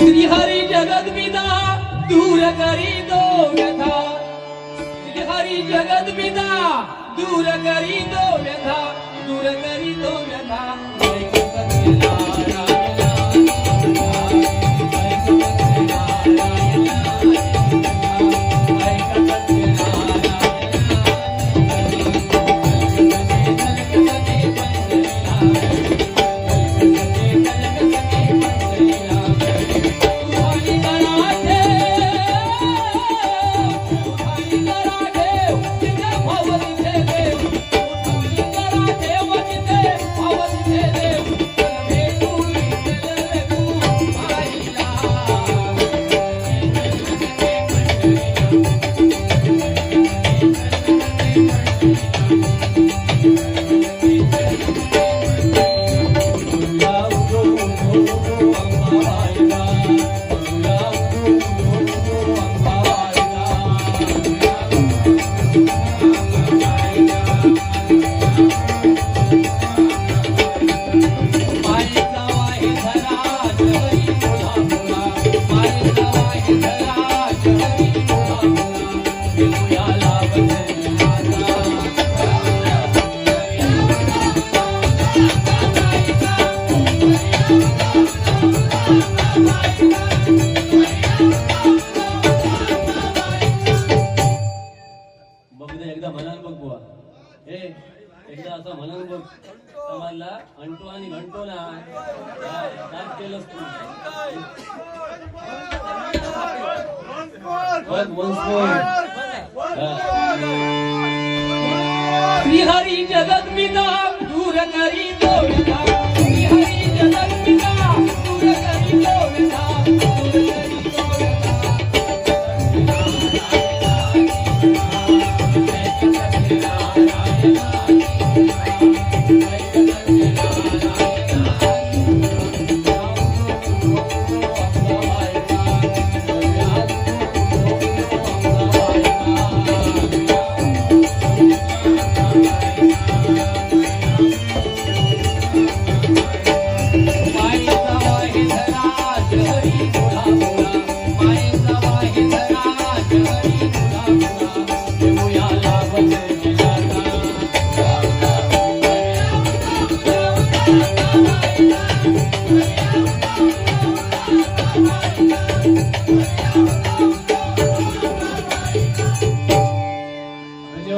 श्रीहरी जगद्विदा दूर करी दो व्यथा। श्रीहरी जगद्विदा दूर करी दो व्यथा। दूर करी दो व्यथा। एकदा असं म्हणून बघ समाजला? अंटो आणि घंटो ना काय काय केलंस तू? श्रीहरी जगत मी हा. दूर करी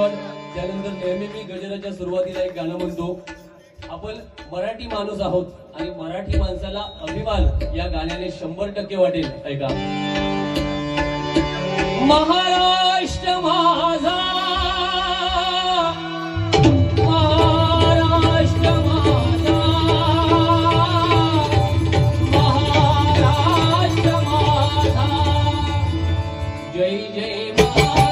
धन्यवाद. त्यानंतर नेहमी मी गजराच्या सुरुवातीला एक गाणं म्हणतो. आपण मराठी माणूस आहोत आणि मराठी माणसाला अभिमान या गाण्याने शंभर टक्के वाटेल ऐका महाराष्ट्र माझा. जय जय महाराष्ट्र.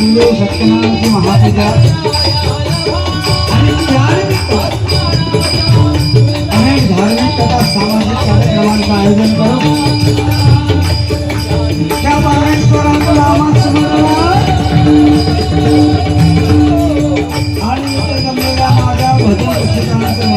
किती नाम तुझी सत्यनारायणची महापूजा आणि अनेक धार्मिक तथा सामाजिक कार्यक्रमांचं आयोजन करून त्या आणि जमलेल्या माझ्या भजन रसिकांचं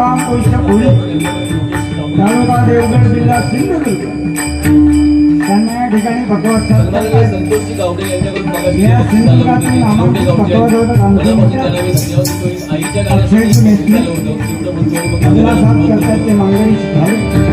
मुक्काम पोस्ट पोलीस तालुका देवगड जिल्हा सिंधुदुर्ग त्यांना या ठिकाणी भगवत या. सिंधुदुर्गातील. भगवत अक्षय मेस्त्री. साथ करतात ते